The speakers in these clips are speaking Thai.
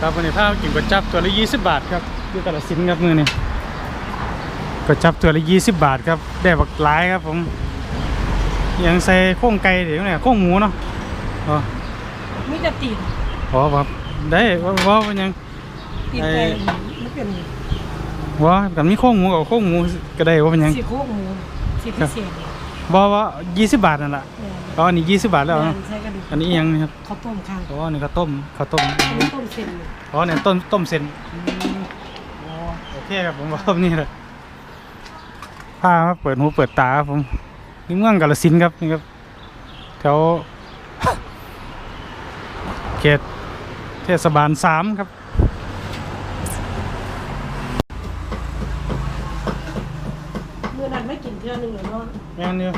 ครับวันนี้พากินก๋วยจับตัวละยี่สิบบาทครับอยู่กาฬสินธุ์ครับมือนี่ก๋วยจับตัวละยี่สิบบาทครับได้บักหลายครับ ผม ยังใส่โค้งไก่เดี๋ยวเนี่ยโค้งหมูเนาะอ๋อมีแต่ตีนอ๋อครับได้ว่าว่าว่ายังตีนไอ้ไก่มันเป็นว่ากับมีโค้งหมูกับโค้งหมูก็ได้ว่าเป็นยังสีโครงหมูสีพิเศษ เนี่ยว่าว่ายี่สิบบาทนั่นแหละอ๋ออันนี้ยี่สิบบาทแล้วแม่เนาะนใช้กระดูกอันนี้ยังนี่ครับข้าวต้มข้างอ๋ออันนี้ข้าวต้มข้าวต้มอันนี้ต้มเส้นเนี่ยอ๋อเนี่ยต้มต้มเส้นอ๋อโอเคครับผมว่านี่แหละพามาเปิดหูเปิดตาครับผมนี่เมืองกาฬสินธุ์ครับนี่ครับแถวเขตเทศบาลสามครับ มื้อนั้นไม่กินเทื่อ หนึงเลยเนาะแม่นอยู่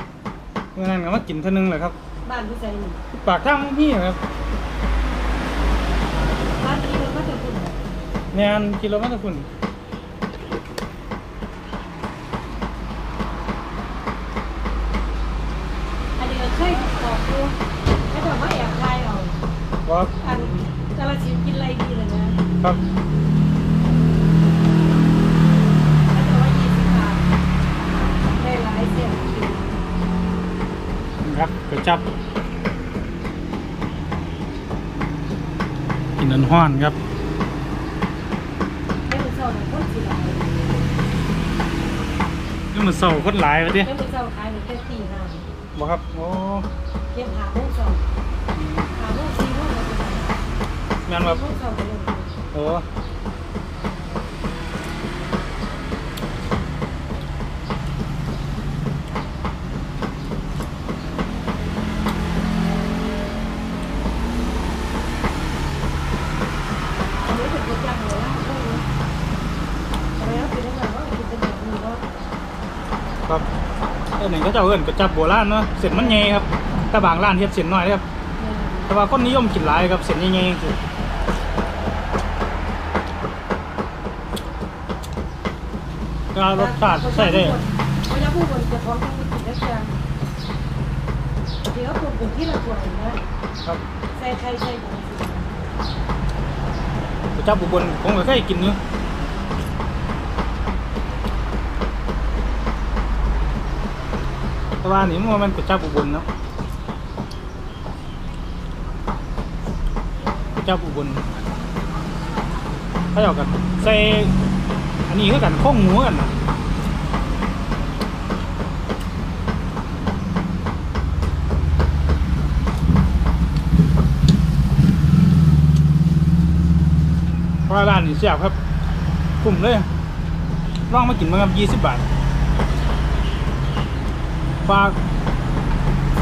เมื่อนั้นก็มากินเท่านึงแหละครับ บ้านที่ใจนี่ปากทางพี่ครับบ้านที่มันก็จะคุณงานกิโลเมตรคุณอันนี้ก็เคยบอกอยู่ให้แบบว่าแอบทายเอาว่าอันกาลสินธุ์กินอะไรดีเลยนะครับ ให้แบบว่า20บาทได้หลายเส้นกิน ครับก๋วย จับกินนันห้อนครับให้มันเศร้าหน่อยคนสิหลายนี่มันเศร้าคนหลายไปดิให้มันเศร้าขายหนึ่งแค่ตีห้าบอกครับ โอ้เก็บหาโมงสองหาโมงสี่โมงก็เป็นงานแบบโมงสองก็เลย โอ้ อันนี้เป็นตัวอย่างเลยนะพวกนี้อะไรนะเป็นอะไรว่าเป็นแบบนี้ว่า ครับ เออหนึ่งก็จะเอาเอินก๋วยจับโบราณเนาะเส้นมันใหญ่ครับแต่บางร้านเฮ็ดเส้นน้อยครับ แต่ว่าคนนิยมกินหลายครับเส้นใหญ่ๆคือก็รสชาติใส่ได้เขาจะพูดบนจะพร้อมทั้งกินได้ยังเดี๋ยวผมเป็นที่ละส่วนนะครับใส่ไข่ใส่หมูก๋วยจับอุบลผมก็เคยกินอยู่ แต่ว่านี่มันมันก๋วยจับอุบลเนาะก๋วยจับอุบลเขาเอากันใส่อันนี้คือกันข้องหมูกันนะราะว่าร้านนี้เสียบครับกลุ่มเลยลองมากินมาครับยี่สิบบาท ฝาก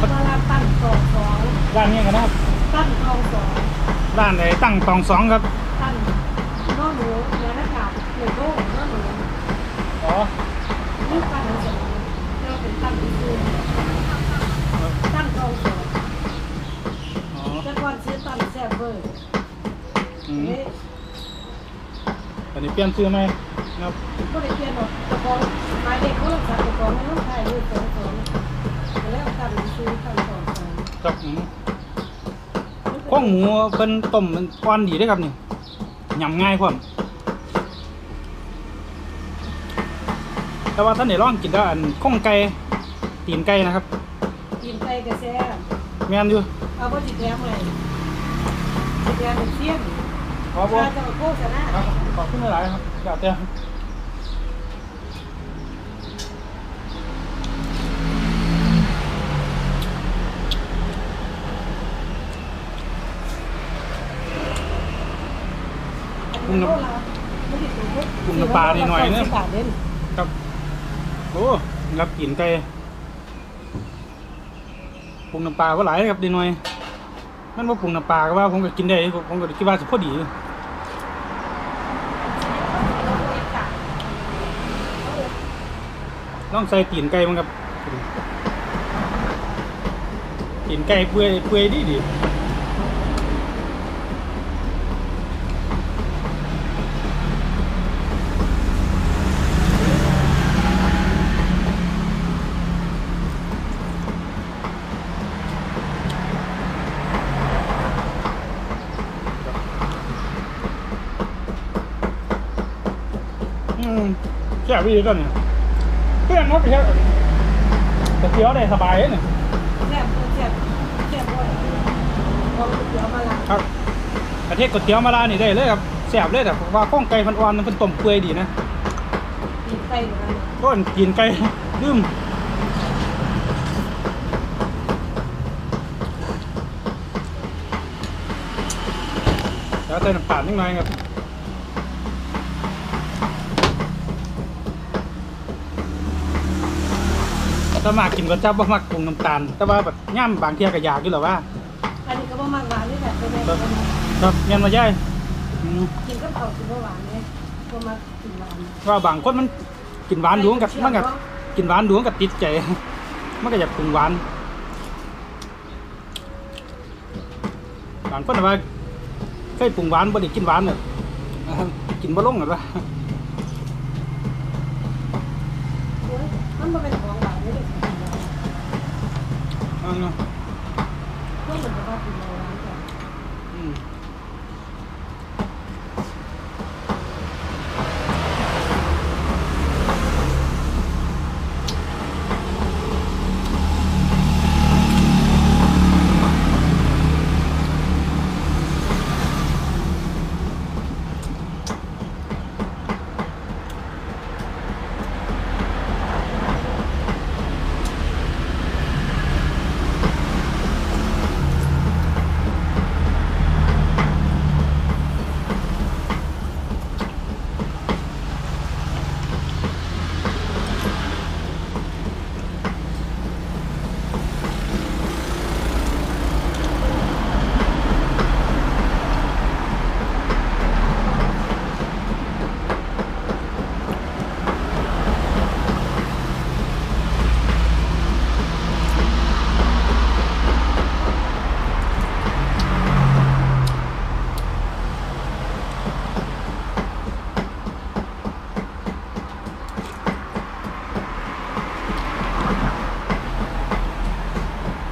มาลาตั้งกองสองร้านนี้กันนะครับตั้งกองสองร้านไหนตั้งตองสองครับตั้งน้องหนูเนื้อหน้ากากหนูโต้น้องหนูอ๋อนี่ตั้งสองเราเป็นตั้งที่คือตั้งกองสองอ๋อแต่ก่อนซื้อตั้งแซ่บเบอร์อืมเอ๊ะ ตอนนี้เปลี่ยนชื่อไหมครับก็เลยเปลี่ยนหมดตะกองหมายเลขโทรศัพท์ตะกองไม่ต้องถ่ายรูปสองสองแล้วตั้งซื้อตั้งสองสองครับผมข้องหมูเป็นต้มมันอ่อนดีด้อครับนี่ยำง่ายพร้อมแต่ว่าท่านไหนลองกินได้อันข้องไก่ตีนไก่นะครับกินไปกระแซ่แม่นอยู่เอาไปจิแย้มเลยจิแย้มเป็นเสี้ยน ขอบคุณถ้าจะโฆษณาครับขอบคุณหลายครับเดี๋ยวเต้กุ้งน้ำกุ้งน้ำปลานิดหน่อยเนอะสิบบาทเด่นครับโอ้รับกลิ่นไก่ปรุงน้ำปลาว่าหลายครับดีหน่อย มันว่าปรุงน้ำปลาก็ว่าผมก็กินได้ ผมก็คิดว่าสิพอดีต้องใส่ตีนไก่มั้งครับตีนไก่เปื่อยเปื่อยดีดี ม แซ่บดีตัวเนี่ยเพื่อนเขาไปเที่ยวไปเที่ยวได้สบายเนี่ยแซ่บแซ่บแซ่บบ่อยพอก๋วยเตี๋ยวมาละครับประเทศก๋วยเตี๋ยวมาลานี่ได้เลยครับแซ่บเลยแต่ว่าข้องไก่มันอ่อนมันเป็นต้มเปื่อยดีนะตีไส้หน่อยก้นกินไก่ดื่มแล้วเติมน้ำตาลนิดหน่อยครับ ถ้ามากินก็จับว่ามักปรุงน้ำตาล แต่ว่าแบบย่ำบางเทียก็อยากอยู่หรอว่า อันนี้ก็บ่มากหวานนี่แหละเป็นไงครับเงี้ยมาย่ายอืมกินกับข้าวกินบ่หวานเนี่ยก็มากินหวานว่าบางคนมันกินหวานดวงกับมันกับกินหวานดวงกับติดใจ มันก็อยากปรุงหวานบางคนว่าเคยปรุงหวานบ่ได้กินหวานเลยกินบ่ลงหรอวะโอ้ยมันบ่เป็นของหวานนี่เด็กกินหวาน เอาเนาะ เพื่อนมันจะว่ากินหวานจ้ะ อืม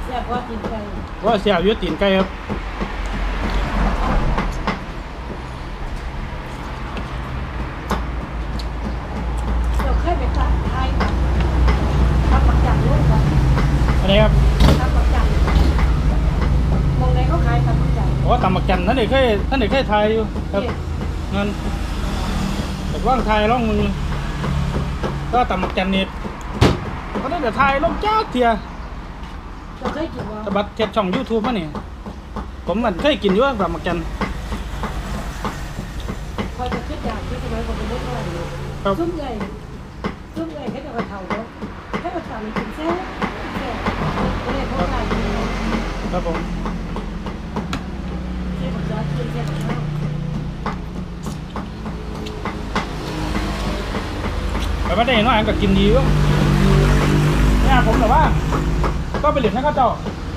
แซ่บกว่ากินไก่ ว่าเสียบอยุตีนไก่ครับเราเคยไปตัดไทยทำปักจันด้วยกันอันนี้ครับทำปักจันมองไหนเขาขายทำปักจันโอ้ตำบักจันท่านเด็กเคยท่านเด็กเคยทายอยู่ครับเงินแต่ว่างทายร่องมือก็ตำบักจันนี่เขาได้แต่ทายลงจ้าเทีย เราเคยกินว่าตบัดเทปช่อง YouTube มานี่ผมมันเคยกินอยู่ตำบักจันคอยจะคิดอย่างที่ทำไมผมเป็นเล็กน้อยครับซุ่มใหญ่ซุ่มใหญ่แค่จะกระเทาเนาะแค่กระเทามันกินแซ่บแซ่บไม่ได้เพราะอะไรกินเนาะครับผมแค่กับยากินแค่กับข้าวแต่ไม่ได้เห็นว่าอันก็กินดีอยู่เนี่ยผมแต่ว่า ก็ไปเหรียญให้เขาเจ้า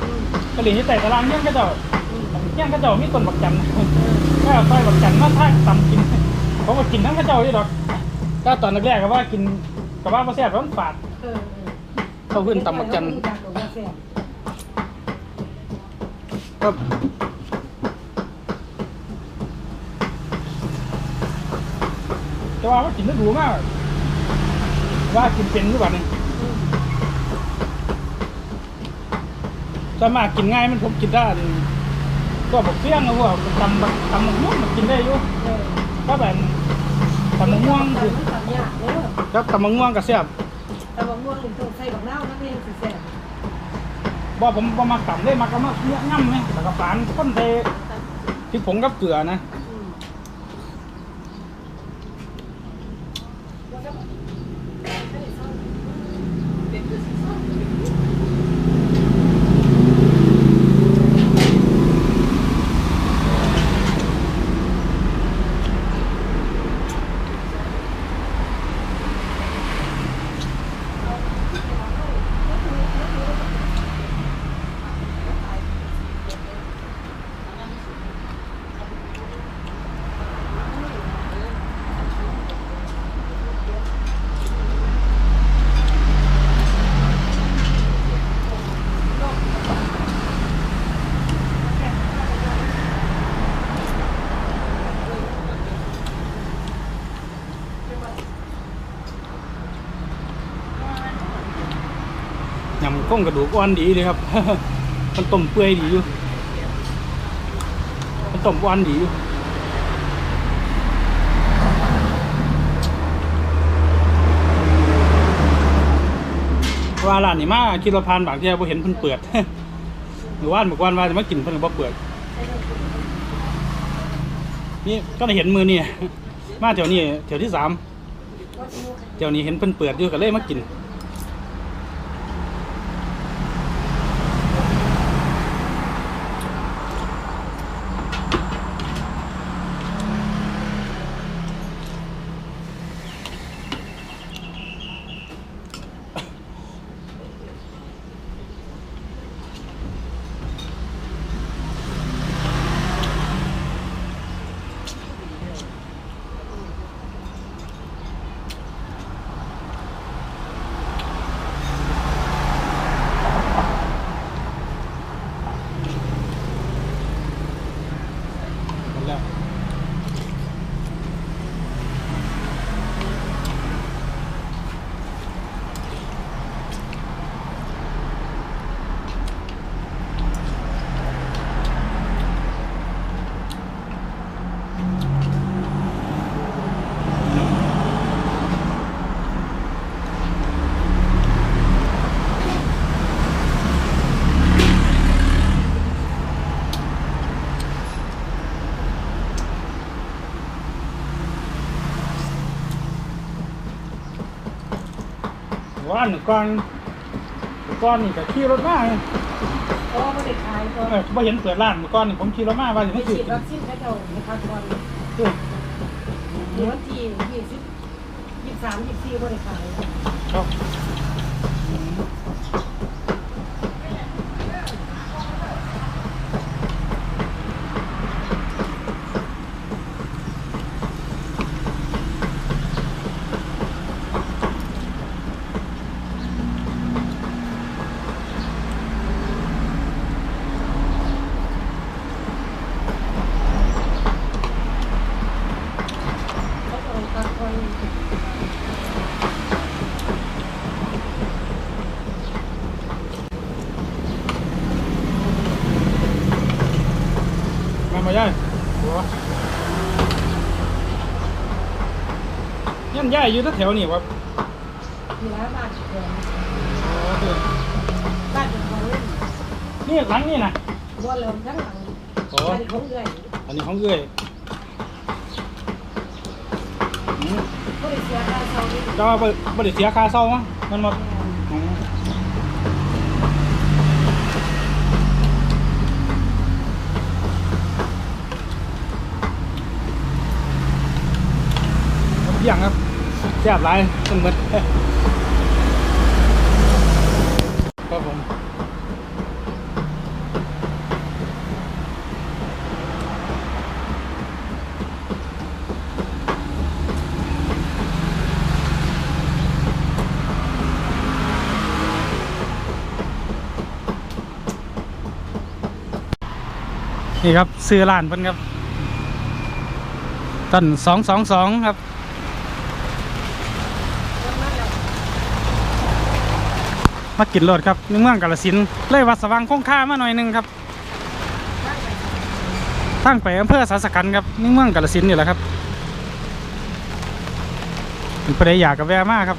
อืมไปเหรียญที่แต่ตารางเงี้ยเขาเจ้าอืมเงี้ยเขาเจ้ามีต้นบักจันแค่ซอยบักจันมาท่าตำกินผมก็กินทั้งเขาเจ้าอยู่ดอกก็ตอนแรกๆก็ว่ากินก็ว่าบ่แซ่บเพราะมันฝาดเออเขาขึ้นตำบักจันเออจากตัวแซ่บครับแต่ว่ามันกินได้ดูมากว่ากินเป็นหรือเปล่าเนี่ย อืม สามารถกินง่ายมันผมกินได้ก็บอกเฟี้ยงนะพวกตำบักตำบักม่วงมันกินได้อยู่เออก็แบบตำบักม่วงแต่คือมันตัดยากเนอะครับตำบักม่วงกับเสียบแต่บางม่วงหนึ่งต้องใส่บักนาวนั่นเองสิแซ่บบ่ผมบ่มาตำได้มาก็มาเนื้อง่ำไหมแต่กับปานข้นเทพริกผงกับเกลือนะ โครงกระดูกอ่อนดีเลยครับ มันต้มเปื่อยดีอยู่ มันต้มอ่อนดีอยู่ว่าร้านนี้มาคิดว่าพานบางที่ยบ่เห็นเพิ่นเปิดหรือว่านบอกว่านว่าจะมากินเพิ่นก็บ่เปิด นี่ก็ได้เห็นมือนี่มาแถวนี้แถวที่สามแถวนี้เห็นเพิ่นเปิดอยู่ก็เลยมากิน ว่านก่อนก่อนนี่ก็ขี่รถมาไงก็ไม่ได้ขายก็เออบ่เห็นเปิดร้านเมื่อก่อนนี่ผมขี่รถมาว่าจะไม่ไม่ซื้อฉีดกินวัคซีนให้เจ้าในคาร์บอนซื้อเดี๋ยววันที่ยี่สิบยี่สิบสามยี่สิบสี่ไม่ได้ขายครับเขาจะเอาคาร์บอน มามาย่ายหัวยันย่ายอยู่แถวๆนี่ครับมีร้านบ้านเดิมอ๋อคือบ้านเป็นของเล่นนี่หลังนี่นะบัวเริ่มทั้งหลังอ๋อบ้านของเอื่อยอันนี้ของเอื้อยอืมก็ได้เสียค่าเช่านี่ก็บ่บ่ได้เสียค่าเช่ามั้งมันมาอืมเยี่ยงครับ แซ่บหลายมันเหมือนครับผมนี่ครับซื้อร้านเพิ่นครับต้นสองสองสองครับ มากินรถครับในเมืองกาลสินเลยวัดสว่างคงค่ามาหน่อยหนึงครับตั้งไปอำเภอสาสกันครับในเมืองกาลสินนี่แหละครับเป็นประเดี๋ยวอยากกับแวมากครับ